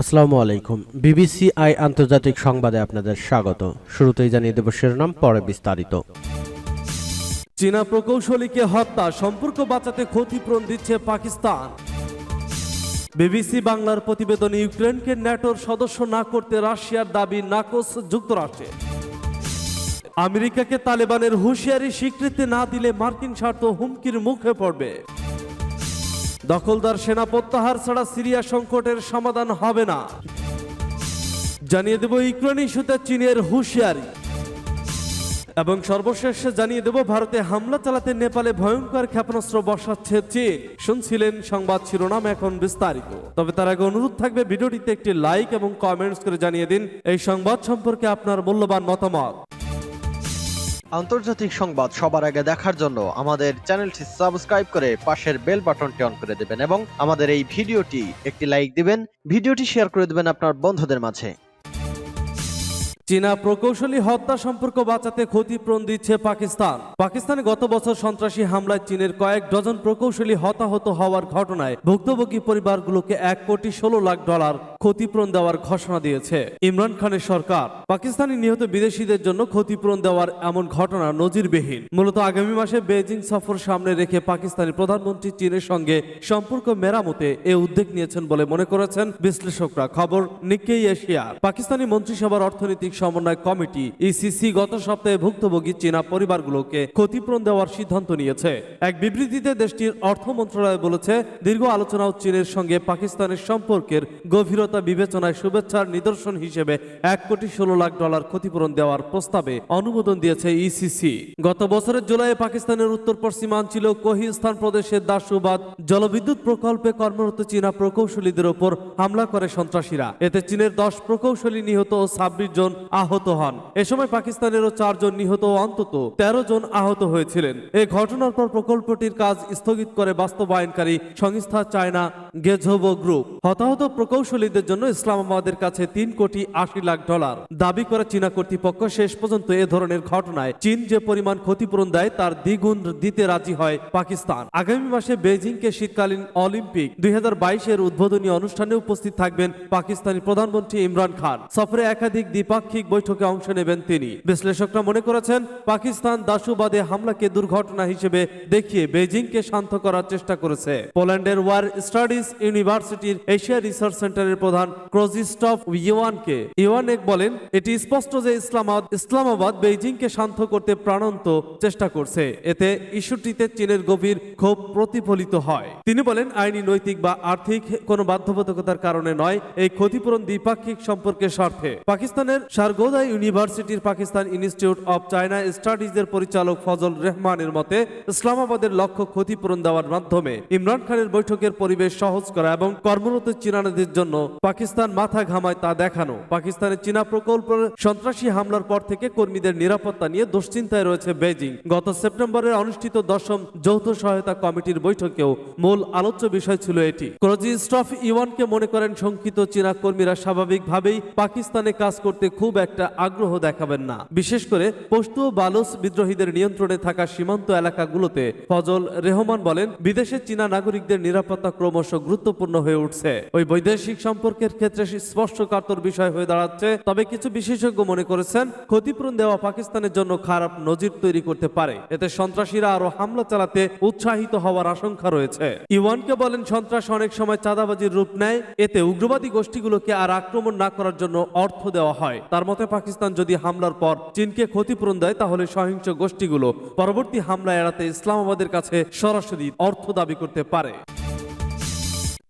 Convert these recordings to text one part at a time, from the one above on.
আসসালামু আলাইকুম। BBC I আন্তর্জাতিক সংবাদে আপনাদের স্বাগত। শুরুতেই জানিয়ে দেব শিরোনাম, পরে বিস্তারিত। চীনা প্রকৌশলীকে হত্যা, সম্পর্ক বাঁচাতে ক্ষতিপূরণ দিচ্ছে পাকিস্তান। বিবিসি বাংলার প্রতিবেদনে ইউক্রেনকে ন্যাটোর সদস্য না করতে রাশিয়ার দাবি নাকচ যুক্তরাষ্ট্রে। আমেরিকাকে তালেবানের হুঁশিয়ারি স্বীকৃতি না দিলে মার্কিন স্বার্থ হুমকির মুখে পড়বে। দখলদার সেনা প্রত্যাহার ছাড়া সিরিয়া সংকটের সমাধান হবে না। জানিয়ে দেব ইউক্রেন ইস্যুতে চীনের হুঁশিয়ারি। এবং সর্বশেষ জানিয়ে দেব ভারতে হামলা চালাতে নেপালে ভয়ঙ্কর ক্ষেপণাস্ত্র বসাচ্ছে চীন। শুনছিলেন সংবাদ শিরোনাম এখন বিস্তারিত। তবে তার আগে অনুরোধ থাকবে ভিডিওটিতে একটি লাইক এবং কমেন্টস করে জানিয়ে দিন। এই সংবাদ সম্পর্কে আপনার মূল্যবান মতামত। আন্তর্জাতিক সংবাদ সবার আগে দেখার জন্য আমাদের চ্যানেলটি সাবস্ক্রাইব করে পাশের বেল বাটনটি অন করে দেবেন এবং আমাদের এই ভিডিওটি একটি লাইক দিবেন, ভিডিওটি শেয়ার করে দেবেন আপনার বন্ধুদের মাঝে। চীনা প্রকৌশলী হত্যা সম্পর্ক বাঁচাতে ক্ষতিপূরণ দিচ্ছে পাকিস্তান। পাকিস্তানে গত বছর সন্ত্রাসী হামলায় চীনের কয়েক ডজন প্রকৌশলী হতাহত হওয়ার ঘটনায় ভুক্তভোগী পরিবারগুলোকে এক কোটি ষোলো লাখ ডলার ক্ষতিপূরণ দেওয়ার ঘোষণা দিয়েছে। ইমরান খানের সরকার পাকিস্তানি নিহত বিদেশিদের জন্য ক্ষতিপূরণ দেওয়ার এমন ঘটনা নজিরবিহীন। মূলত আগামী মাসে বেজিং সফর সামনে রেখে পাকিস্তানি প্রধানমন্ত্রী চীনের সঙ্গে সম্পর্ক মেরামতে এ উদ্যোগ নিয়েছেন বলে মনে করেছেন বিশ্লেষকরা। খবর, নিকেই এশিয়ার। পাকিস্তানি মন্ত্রিসভার অর্থনৈতিক সমন্বয় কমিটি ইসিসি গত সপ্তাহে ভুক্তভোগী চীনা পরিবারগুলোকে ক্ষতিপূরণ দেওয়ার সিদ্ধান্ত নিয়েছে। এক বিবৃতিতে দেশটির অর্থ মন্ত্রণালয় বলেছে, দীর্ঘ আলোচনা চীনের সঙ্গে পাকিস্তানের সম্পর্কের গভীরতা বিবেচনায় শুভেচ্ছার নিদর্শন হিসেবে এক কোটি ষোলো লাখ ডলার ক্ষতিপূরণ দেওয়ার প্রস্তাবে অনুমোদন দিয়েছে ইসিসি গত বছরের জুলাইয়ে পাকিস্তানের উত্তর পশ্চিমাঞ্চল কোহিস্তান প্রদেশের দাসুবাদ জলবিদ্যুৎ প্রকল্পে কর্মরত চীনা প্রকৌশলীদের ওপর হামলা করে সন্ত্রাসীরা। এতে চীনের দশ প্রকৌশলী নিহত ও ছাব্বিশ জন আহত হন। এ সময় পাকিস্তানেরও চারজন নিহত ও অন্তত তেরো জন আহত হয়েছিলেন। এই ঘটনার পর প্রকল্পটির কাজ স্থগিত করে বাস্তবায়নকারী সংস্থা চায়না গেঝোবো গ্রুপ। হতাহত প্রকৌশলীদের জন্য ইসলামাবাদের কাছে তিন কোটি আশি লাখ ডলার। দাবি করে চীনা কর্তৃপক্ষ শেষ পর্যন্ত এ ধরনের ঘটনায় চীন যে পরিমাণ ক্ষতিপূরণ দেয় তার দ্বিগুণ দিতে রাজি হয় পাকিস্তান। আগামী মাসে বেজিংকে শীতকালীন অলিম্পিক দুই এর উদ্বোধনী অনুষ্ঠানে উপস্থিত থাকবেন পাকিস্তানি প্রধানমন্ত্রী ইমরান খান। সফরে একাধিক দ্বিপাক্ষিক বৈঠকে অংশ নেবেন তিনি। বিশ্লেষকরা মনে করেছেন, পাকিস্তান দাসুবাদে হামলাকে দুর্ঘটনা হিসেবে দেখিয়ে বেজিংকে শান্ত করার চেষ্টা করেছে। পোল্যান্ডের ওয়ার স্টাডিজ ইউনিভার্সিটির এশিয়া রিসার্চ সেন্টারের প্রধান ক্রোজিস্টফ ইওয়ানকে। ইওয়ানেক বলেন, এটি স্পষ্ট যে ইসলামাবাদ ইসলামাবাদ বেইজিংকে শান্ত করতে প্রাণান্ত চেষ্টা করছে। এতে ইস্যুটিতে চীনের গভীর ক্ষোভ প্রতিফলিত হয়। তিনি বলেন, আইনি, নৈতিক বা আর্থিক কোনো বাধ্যবাধকতার কারণে নয়, এই ক্ষতিপূরণ দ্বিপাক্ষিক সম্পর্কের স্বার্থে। পাকিস্তানের সারগোদা ইউনিভার্সিটির পাকিস্তান ইনস্টিটিউট অব চায়না স্টাডিজের পরিচালক ফজল রহমানের মতে, ইসলামাবাদের লক্ষ্য ক্ষতিপূরণ দেওয়ার মাধ্যমে ইমরান খানের বৈঠকের পরিবেশ সহজ করা এবং কর্মরত চীনাদের জন্য পাকিস্তান মাথা ঘামায় তা দেখানো। পাকিস্তানের চীনা প্রকল্পের সন্ত্রাসী হামলার পর থেকে কর্মীদের নিরাপত্তা নিয়ে দুশ্চিন্তায় রয়েছে বেজিং গত সেপ্টেম্বরে অনুষ্ঠিত দশম যৌথ সহায়তা কমিটির বৈঠকেও মূল আলোচ্য বিষয় ছিল এটি। ক্রজিস্টফ ইওয়ানকে মনে করেন, শঙ্কিত চীনা কর্মীরা স্বাভাবিকভাবেই পাকিস্তানে কাজ করতে খুব একটা আগ্রহ দেখাবেন না। বিশেষ করে পশতু ও বালুচ বিদ্রোহীদের নিয়ন্ত্রণে থাকা সীমান্ত এলাকাগুলোতে ফজল রেহমান বলেন, বিদেশে চীনা নাগরিকদের নিরাপত্তা ক্রমশ গুরুত্বপূর্ণ হয়ে উঠছে। ওই বৈদেশিক সম্পর্কের ক্ষেত্রে স্পষ্টকাতর বিষয় হয়ে দাঁড়াচ্ছে। তবে কিছু বিশেষজ্ঞ মনে করেছেন, ক্ষতিপূরণ দেওয়া পাকিস্তানের জন্য খারাপ নজির তৈরি করতে পারে। এতে সন্ত্রাসীরা আরও হামলা চালাতে উৎসাহিত হওয়ার আশঙ্কা রয়েছে। ইওয়ানকে বলেন, সন্ত্রাস অনেক সময় চাঁদাবাজির রূপ নেয়। এতে উগ্রবাদী গোষ্ঠীগুলোকে আর আক্রমণ না করার জন্য অর্থ দেওয়া হয়। তার মতে, পাকিস্তান যদি হামলার পর চীনকে ক্ষতিপূরণ দেয়, তাহলে সহিংস গোষ্ঠীগুলো পরবর্তী হামলা এড়াতে ইসলামাবাদের কাছে সরাসরি অর্থ দাবি করতে পারে।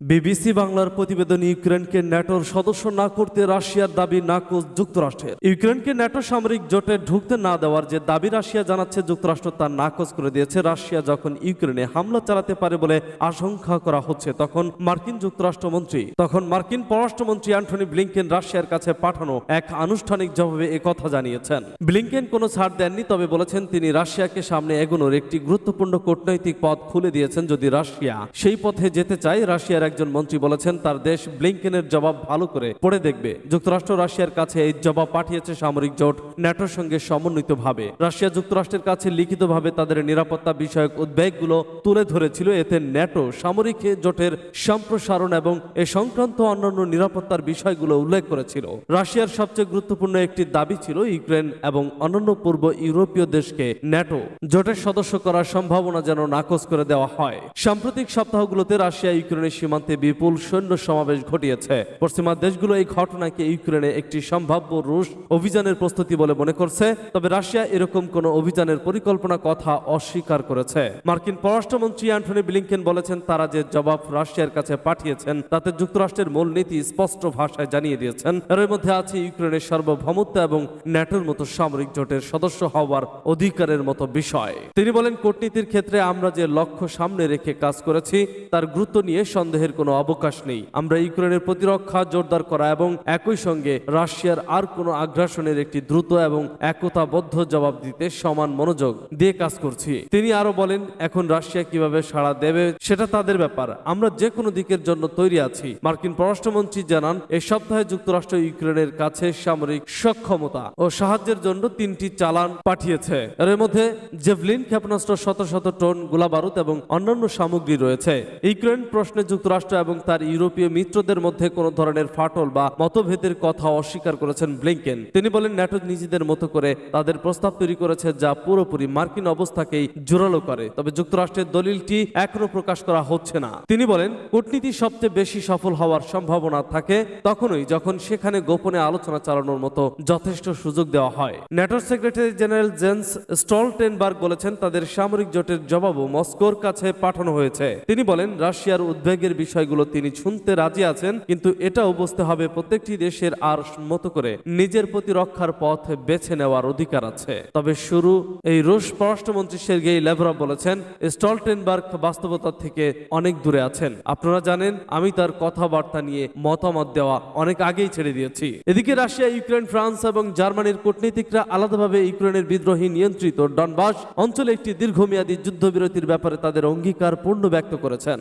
বিবিসি বাংলার প্রতিবেদন ইউক্রেনকে ন্যাটোর সদস্য না করতে রাশিয়ার দাবি নাকচ যুক্তরাষ্ট্রের। ইউক্রেনকে ন্যাটো সামরিক জোটে ঢুকতে না দেওয়ার যে দাবি রাশিয়া জানাচ্ছে যুক্তরাষ্ট্র তার নাকচ করে দিয়েছে, রাশিয়া যখন ইউক্রেনে হামলা চালাতে পারে বলে আশঙ্কা করা হচ্ছে, তখন মার্কিন যুক্তরাষ্ট্রমন্ত্রী, তখন মার্কিন পররাষ্ট্রমন্ত্রী অ্যান্টনি ব্লিংকেন রাশিয়ার কাছে পাঠানো এক আনুষ্ঠানিক জবাবে কথা জানিয়েছেন। ব্লিংকেন কোনো ছাড় দেননি, তবে বলেছেন তিনি রাশিয়াকে সামনে এগোনোর একটি গুরুত্বপূর্ণ কূটনৈতিক পথ খুলে দিয়েছেন যদি রাশিয়া সেই পথে যেতে চায়, রাশিয়ার একজন মন্ত্রী বলেছেন, তার দেশ ব্লিংকেনের জবাব ভালো করে পড়ে দেখবে। যুক্তরাষ্ট্র রাশিয়ার কাছে এই জবাব পাঠিয়েছে সামরিক জোট। ন্যাটোর সঙ্গে সমন্বিতভাবে। রাশিয়া যুক্তরাষ্ট্রের কাছে লিখিতভাবে তাদের নিরাপত্তা বিষয়ক উদ্বেগগুলো তুলে ধরেছিল। এতে ন্যাটো সামরিক জোটের সম্প্রসারণ এবং এ সংক্রান্ত অন্যান্য নিরাপত্তার বিষয়গুলো উল্লেখ করেছিল। রাশিয়ার সবচেয়ে গুরুত্বপূর্ণ একটি দাবি ছিল ইউক্রেন এবং অন্যান্য পূর্ব ইউরোপীয় দেশকে ন্যাটো জোটের সদস্য করার সম্ভাবনা যেন নাকচ করে দেওয়া হয়। সাম্প্রতিক সপ্তাহগুলোতে রাশিয়া ইউক্রেনের সীমান্তে বিপুল সৈন্য সমাবেশ ঘটিয়েছে। পশ্চিমা দেশগুলো এই ঘটনাকে ইউক্রেনে একটি সম্ভাব্য রুশ অভিযানের প্রস্তুতি বলে মনে করছে। তবে রাশিয়া এরকম কোনো অভিযানের পরিকল্পনা কথা অস্বীকার করেছে। মার্কিন পররাষ্ট্রমন্ত্রী অ্যান্টনি ব্লিংকেন বলেছেন, তারা যে জবাব রাশিয়ার কাছে পাঠিয়েছেন, তাতে যুক্তরাষ্ট্রের মূলনীতি স্পষ্ট ভাষায় জানিয়ে দিয়েছেন। এর মধ্যে আছে ইউক্রেনের সার্বভৌমত্ব এবং ন্যাটোর মতো সামরিক জোটের সদস্য হওয়ার অধিকারের মতো বিষয়। তিনি বলেন, কূটনীতির ক্ষেত্রে আমরা যে লক্ষ্য সামনে রেখে কাজ করেছি, তার গুরুত্ব নিয়ে সন্দেহের কোনো অবকাশ নেই। আমরা ইউক্রেনের প্রতিরক্ষা জোরদার করা এবং একই সঙ্গে রাশিয়ার আর কোনো আগ্রাসনের একটি দ্রুত এবং একতাবদ্ধ জবাব দিতে সমান মনোযোগ দিয়ে কাজ করছি। তিনি আরও বলেন, এখন রাশিয়া কীভাবে সাড়া দেবে সেটা তাদের ব্যাপার। আমরা যে কোনো দিকের জন্য তৈরি আছি। মার্কিন পররাষ্ট্রমন্ত্রী জানান এই সপ্তাহে যুক্তরাষ্ট্র ইউক্রেনের কাছে সামরিক সক্ষমতা ও সাহায্যের জন্য তিনটি চালান পাঠিয়েছে। এর মধ্যে জেভলিন ক্ষেপণাস্ত্র শত শত টন গোলাবারুদ এবং অন্যান্য সামগ্রী রয়েছে। ইউক্রেন প্রশ্নে যুক্তরাষ্ট্র এবং তার ইউরোপীয় মিত্রদের মধ্যে কোনো ধরনের ফাটল বা মতভেদের কথা অস্বীকার করেছেন ব্লিংকেন। তিনি বলেন, ন্যাটো নিজেদের মতো করে তাদের প্রস্তাব তৈরি করেছে যা পুরোপুরি মার্কিন অবস্থাকেই জোরালো করে। তবে যুক্তরাষ্ট্রের দলিলটি এখনও প্রকাশ করা হচ্ছে না। তিনি বলেন, কূটনীতি সবচেয়ে বেশি সফল হওয়ার সম্ভাবনা থাকে তখনই যখন সেখানে গোপনে আলোচনা চালানোর মতো যথেষ্ট সুযোগ দেওয়া হয়। ন্যাটোর সেক্রেটারি জেনারেল জেন্স স্টলটেনবার্গ বলেছেন, তাদের সামরিক জোটের জবাবও মস্কোর কাছে পাঠানো হয়েছে। তিনি বলেন, রাশিয়ার উদ্বেগের বিষয়গুলো তিনি শুনতে রাজি আছেন, কিন্তু এটাও বুঝতে হবে প্রত্যেকটি দেশের আর মতো করে। নিজের প্রতিরক্ষার পথ বেছে নেওয়ার অধিকার আছে। তবে শুরু, এই রুশ পররাষ্ট্রমন্ত্রী সের্গেই লেভরভ বলেছেন, স্টলটেনবার্গ বাস্তবতা থেকে অনেক দূরে আছেন। আপনারা জানেন, আমি তার কথাবার্তা নিয়ে মতামত দেওয়া অনেক আগেই ছেড়ে দিয়েছি। এদিকে রাশিয়া, ইউক্রেন, ফ্রান্স এবং জার্মানির কূটনীতিকরা আলাদাভাবে ইউক্রেনের বিদ্রোহী নিয়ন্ত্রিত ডনবাস অঞ্চলে একটি দীর্ঘমেয়াদী যুদ্ধবিরতির ব্যাপারে তাদের অঙ্গীকার পূর্ণ ব্যক্ত করেছেন।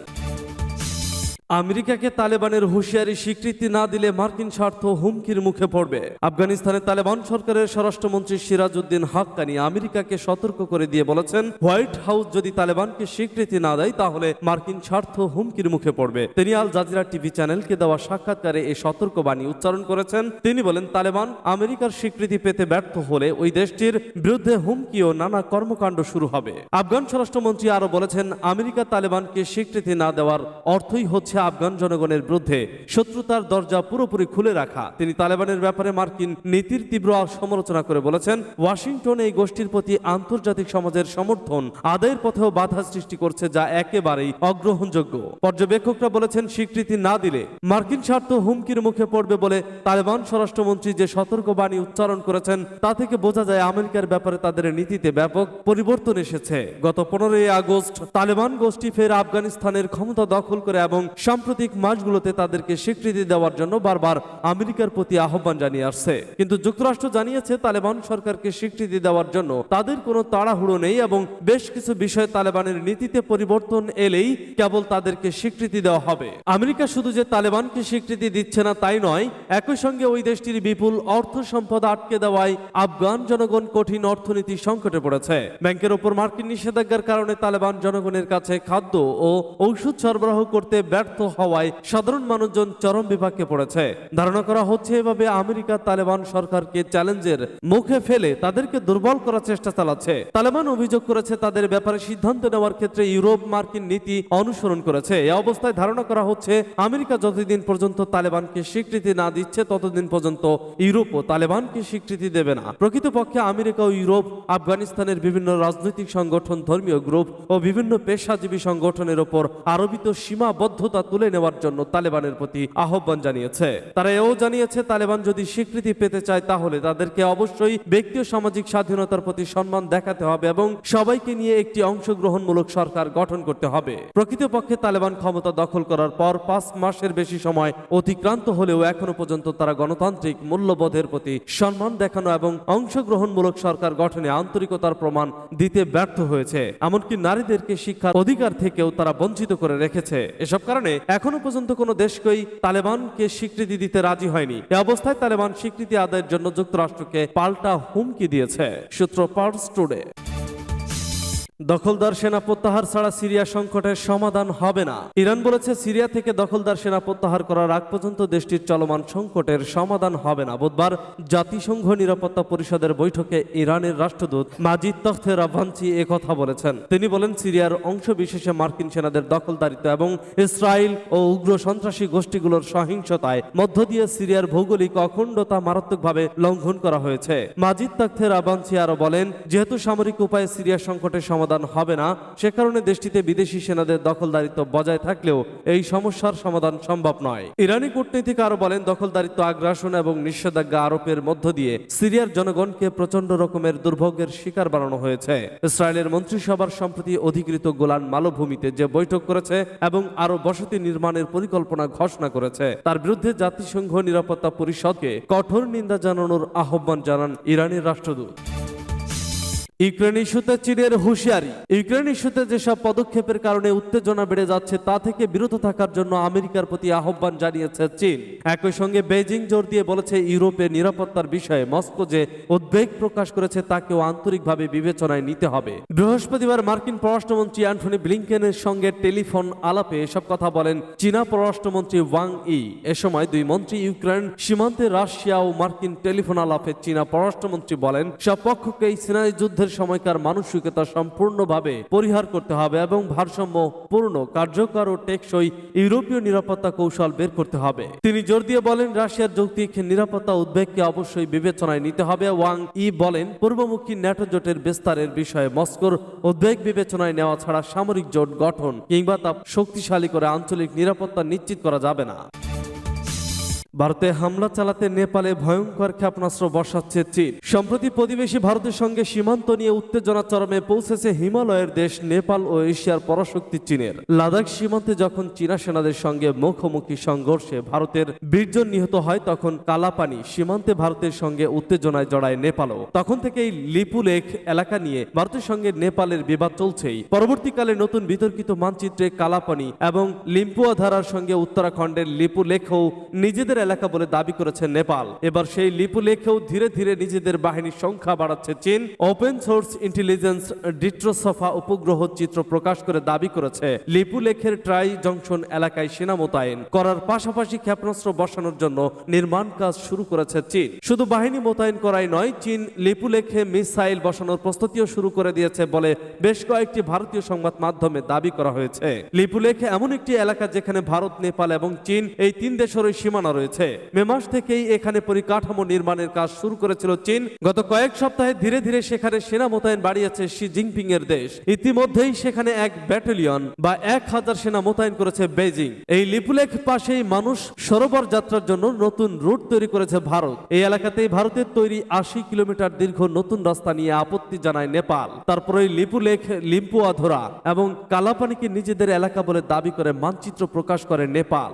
আমেরিকাকে তালেবানের হুঁশিয়ারি স্বীকৃতি না দিলে মার্কিন স্বার্থ হুমকির মুখে পড়বে। আফগানিস্তানে তালেবান সরকারের স্বরাষ্ট্রমন্ত্রী সিরাজউদ্দিন হাক্কানি আমেরিকাকে সতর্ক করে দিয়ে বলেছেন, হোয়াইট হাউস যদি তালেবানকে স্বীকৃতি না দেয়, তাহলে মার্কিন স্বার্থ হুমকির মুখে পড়বে। তিনি আল জাজিরা টিভি চ্যানেলকে দেওয়া সাক্ষাৎকারে এই সতর্কবাণী উচ্চারণ করেছেন। তিনি বলেন, তালেবান আমেরিকার স্বীকৃতি পেতে ব্যর্থ হলে ওই দেশটির বিরুদ্ধে হুমকি ও নানা কর্মকাণ্ড শুরু হবে। আফগান স্বরাষ্ট্রমন্ত্রী আরও বলেছেন, আমেরিকা তালেবানকে স্বীকৃতি না দেওয়ার অর্থই হচ্ছে আফগান জনগণের বিরুদ্ধে শত্রুতার দরজা পুরোপুরি খুলে রাখা। তিনি তালেবানের ব্যাপারে মার্কিন নীতির তীব্র সমালোচনা করে বলেছেন, ওয়াশিংটন এই গোষ্ঠীর প্রতি আন্তর্জাতিক সমাজের সমর্থন আদায়ের পথেও বাধা সৃষ্টি করছে যা একেবারেই অগ্রহণযোগ্য। পর্যবেক্ষকরা বলেছেন, স্বীকৃতি না দিলে মার্কিন স্বার্থ হুমকির মুখে পড়বে বলে তালেবান স্বরাষ্ট্রমন্ত্রী যে সতর্কবাণী উচ্চারণ করেছেন, তা থেকে বোঝা যায় আমেরিকার ব্যাপারে তাদের নীতিতে ব্যাপক পরিবর্তন এসেছে। গত পনেরোই আগস্ট তালেবান গোষ্ঠী ফের আফগানিস্তানের ক্ষমতা দখল করে এবং সাম্প্রতিক মাসগুলোতে তাদেরকে স্বীকৃতি দেওয়ার জন্য বারবার আমেরিকার প্রতি আহ্বান জানিয়ে আসছে। কিন্তু যুক্তরাষ্ট্র জানিয়েছে, তালেবান সরকারকে স্বীকৃতি দেওয়ার জন্য তাদের কোনো তাড়াহুড়ো নেই এবং বেশ কিছু বিষয়ে তালেবানের নীতিতে পরিবর্তন এলেই কেবল তাদেরকে স্বীকৃতি দেওয়া হবে। আমেরিকা শুধু যে তালেবানকে স্বীকৃতি দিচ্ছে না তাই নয়, একই সঙ্গে ওই দেশটির বিপুল অর্থ সম্পদ আটকে দেওয়ায় আফগান জনগণ কঠিন অর্থনীতি সংকটে পড়েছে। ব্যাংকের ওপর মার্কিন নিষেধাজ্ঞার কারণে তালেবান জনগণের কাছে খাদ্য ও ঔষধ সরবরাহ করতে ব্যর্থ হওয়ায় সাধারণ মানুষজন চরম বিপাকে পড়েছে। ধারণা করা হচ্ছে এভাবে আমেরিকা তালেবান সরকারকে চ্যালেঞ্জের মুখে ফেলে তাদেরকে দুর্বল করার চেষ্টা চালাচ্ছে। তালেবান অভিযোগ করেছে তাদের ব্যাপারে সিদ্ধান্ত নেওয়ার ক্ষেত্রে ইউরোপ মার্কিন নীতি অনুসরণ করেছে। এই অবস্থায় ধারণা করা হচ্ছে, আমেরিকা যতদিন পর্যন্ত তালেবানকে স্বীকৃতি না দিচ্ছে, ততদিন পর্যন্ত ইউরোপও তালেবানকে স্বীকৃতি দেবে না। প্রকৃতপক্ষে আমেরিকা ও ইউরোপ আফগানিস্তানের বিভিন্ন রাজনৈতিক সংগঠন, ধর্মীয় গ্রুপ ও বিভিন্ন পেশাজীবী সংগঠনের ওপর আরোপিত সীমাবদ্ধতা তুলে নেওয়ার জন্য তালেবানের প্রতি আহ্বান জানিয়েছে। তারা এও জানিয়েছে, তালেবান যদি স্বীকৃতি পেতে চায় তাহলে তাদেরকে অবশ্যই ব্যক্তি ও সামাজিক স্বাধীনতার প্রতি সম্মান দেখাতে হবে এবং সবাইকে নিয়ে একটি অংশগ্রহণমূলক সরকার গঠন করতে হবে। প্রকৃতপক্ষে তালেবান ক্ষমতা দখল করার পর পাঁচ মাসের বেশি সময় অতিক্রান্ত হলেও এখনও পর্যন্ত তারা গণতান্ত্রিক মূল্যবোধের প্রতি সম্মান দেখানো এবং অংশগ্রহণমূলক সরকার গঠনে আন্তরিকতার প্রমাণ দিতে ব্যর্থ হয়েছে। এমনকি নারীদেরকে শিক্ষার অধিকার থেকেও তারা বঞ্চিত করে রেখেছে। এসব কারণে এখনও পর্যন্ত কোনো দেশকেই তালেবানকে স্বীকৃতি দিতে রাজি হয়নি। এ অবস্থায় তালেবান স্বীকৃতি আদায়ের জন্য যুক্তরাষ্ট্রকে পাল্টা হুমকি দিয়েছে। সূত্র পার্স টুডে দখলদার সেনা প্রত্যাহার ছাড়া সিরিয়া সংকটের সমাধান হবে না। ইরান বলেছে, সিরিয়া থেকে দখলদার সেনা প্রত্যাহার করার আগ পর্যন্ত দেশটির চলমান সংকটের সমাধান হবে না। বুধবার জাতিসংঘ নিরাপত্তা পরিষদের বৈঠকে ইরানের রাষ্ট্রদূত মাজিদ তখতে রাভাঞ্চি কথা বলেছেন। তিনি বলেন, সিরিয়ার অংশ বিশেষে মার্কিন সেনাদের দখলদারিত্ব এবং ইসরায়েল ও উগ্র সন্ত্রাসী গোষ্ঠীগুলোর সহিংসতায় মধ্য দিয়ে সিরিয়ার ভৌগোলিক অখণ্ডতা মারাত্মকভাবে লঙ্ঘন করা হয়েছে। মাজিদ তখতে রাভাঞ্চি আরও বলেন, যেহেতু সামরিক উপায়ে সিরিয়ার সংকটের সমাধান হবে না। সে কারণে দেশটিতে বিদেশি সেনাদের দখলদারিত্ব বজায় থাকলেও এই সমস্যার সমাধান সম্ভব নয়। ইরানি কূটনীতিক আরও বলেন, দখলদারিত্ব, আগ্রাসন এবং নিষেধাজ্ঞা আরোপের মধ্য দিয়ে সিরিয়ার জনগণকে প্রচণ্ড রকমের দুর্ভোগের শিকার বানানো হয়েছে। ইসরায়েলের মন্ত্রিসভার সম্প্রতি অধিকৃত গোলান মালভূমিতে যে বৈঠক করেছে এবং আরও বসতি নির্মাণের পরিকল্পনা ঘোষণা করেছে, তার বিরুদ্ধে জাতিসংঘ নিরাপত্তা পরিষদকে কঠোর নিন্দা জানানোর আহ্বান জানান ইরানের রাষ্ট্রদূত। ইউক্রেন ইস্যুতে চীনের হুঁশিয়ারি। ইউক্রেন ইস্যুতে যেসব পদক্ষেপের কারণে উত্তেজনা বেড়ে যাচ্ছে, তা থেকে বিরত থাকার জন্য আমেরিকার প্রতি আহ্বান জানিয়েছে চীন। একই সঙ্গে বেজিং জোর দিয়ে বলেছে, ইউরোপের নিরাপত্তার বিষয়ে মস্কো যে উদ্বেগ প্রকাশ করেছে, তাকেও আন্তরিকভাবে বিবেচনায় নিতে হবে। বৃহস্পতিবার মার্কিন পররাষ্ট্রমন্ত্রী অ্যান্টনি ব্লিংকেনের সঙ্গে টেলিফোন আলাপে এসব কথা বলেন চীনা পররাষ্ট্রমন্ত্রী ওয়াং ই। এ সময় দুই মন্ত্রী ইউক্রেন, সীমান্তে রাশিয়া ও মার্কিন টেলিফোন আলাপে চীনা পররাষ্ট্রমন্ত্রী বলেন, সব পক্ষকে এই সিনাই যুদ্ধের সময়কার মানসিকতা সম্পূর্ণভাবে পরিহার করতে হবে এবং ভারসাম্য পূর্ণ, কার্যকর ও টেকসই ইউরোপীয় নিরাপত্তা কৌশল বের করতে হবে। তিনি জোর দিয়ে বলেন, রাশিয়ার যৌক্তিক নিরাপত্তা উদ্বেগকে অবশ্যই বিবেচনায় নিতে হবে। ওয়াং ই বলেন, পূর্বমুখী ন্যাটো জোটের বিস্তারের বিষয়ে মস্কোর উদ্বেগ বিবেচনায় নেওয়া ছাড়া সামরিক জোট গঠন কিংবা তা শক্তিশালী করে আঞ্চলিক নিরাপত্তা নিশ্চিত করা যাবে না। ভারতে হামলা চালাতে নেপালে ভয়ঙ্কর ক্ষেপণাস্ত্র বসাচ্ছে চীন। সম্প্রতি প্রতিবেশী ভারতের সঙ্গে সীমান্ত নিয়ে উত্তেজনা চরমে পৌঁছেছে হিমালয়ের দেশ নেপাল ও এশিয়ার পরাশক্তি চীনের। লাদাখ সীমান্তে যখন চীনা সেনাদের সঙ্গে মুখোমুখি সংঘর্ষে ভারতের বীরজন নিহত হয়, তখন কালাপানি সীমান্তে ভারতের সঙ্গে উত্তেজনায় জড়ায় নেপালও। তখন থেকেই লিপুলেখ এলাকা নিয়ে ভারতের সঙ্গে নেপালের বিবাদ চলছেই। পরবর্তীকালে নতুন বিতর্কিত মানচিত্রে কালাপানি এবং লিম্পুয়া ধারার সঙ্গে উত্তরাখণ্ডের লিপুলেখও নিজেদের এলাকা বলে দাবি করেছে নেপাল। এবার সেই লিপুলেখেও ধীরে ধীরে নিজেদের বাহিনীর সংখ্যা বাড়াচ্ছে চীন। ওপেন সোর্স ইন্টেলিজেন্স ডিট্রোসফা উপগ্রহ চিত্র প্রকাশ করে দাবি করেছে লিপুলেখের ট্রাই জংশন এলাকায় সেনা মোতায়েন করার পাশাপাশি ক্ষেপণাস্ত্র বসানোর জন্য নির্মাণ কাজ শুরু করেছে চীন। শুধু বাহিনী মোতায়েন করাই নয়, চীন লিপুলেখে মিসাইল বসানোর প্রস্তুতিও শুরু করে দিয়েছে বলে বেশ কয়েকটি ভারতীয় সংবাদ মাধ্যমে দাবি করা হয়েছে। লিপুলেখে এমন একটি এলাকা যেখানে ভারত, নেপাল এবং চীন এই তিন দেশেরই সীমানা রয়েছে। মে মাস থেকেই এখানে পরিকাঠামো নির্মাণের কাজ শুরু করেছিল চীন। গত কয়েক সপ্তাহে ধীরে ধীরে সেখানে সেনা মোতায়েন বাড়িয়েছে শি জিনপিং এর দেশ। ইতিমধ্যেই সেখানে এক ব্যাটালিয়ন বা এক হাজার সেনা মোতায়েন করেছে বেজিং এই লিপুলেখ পাশেই মানুষ সরোবর যাত্রার জন্য নতুন রুট তৈরি করেছে ভারত। এই এলাকাতেই ভারতের তৈরি আশি কিলোমিটার দীর্ঘ নতুন রাস্তা নিয়ে আপত্তি জানায় নেপাল। তারপরে লিপুলেখ লিম্পুয়া লিম্পুয়াধরা এবং কালাপানিকে নিজেদের এলাকা বলে দাবি করে মানচিত্র প্রকাশ করে নেপাল।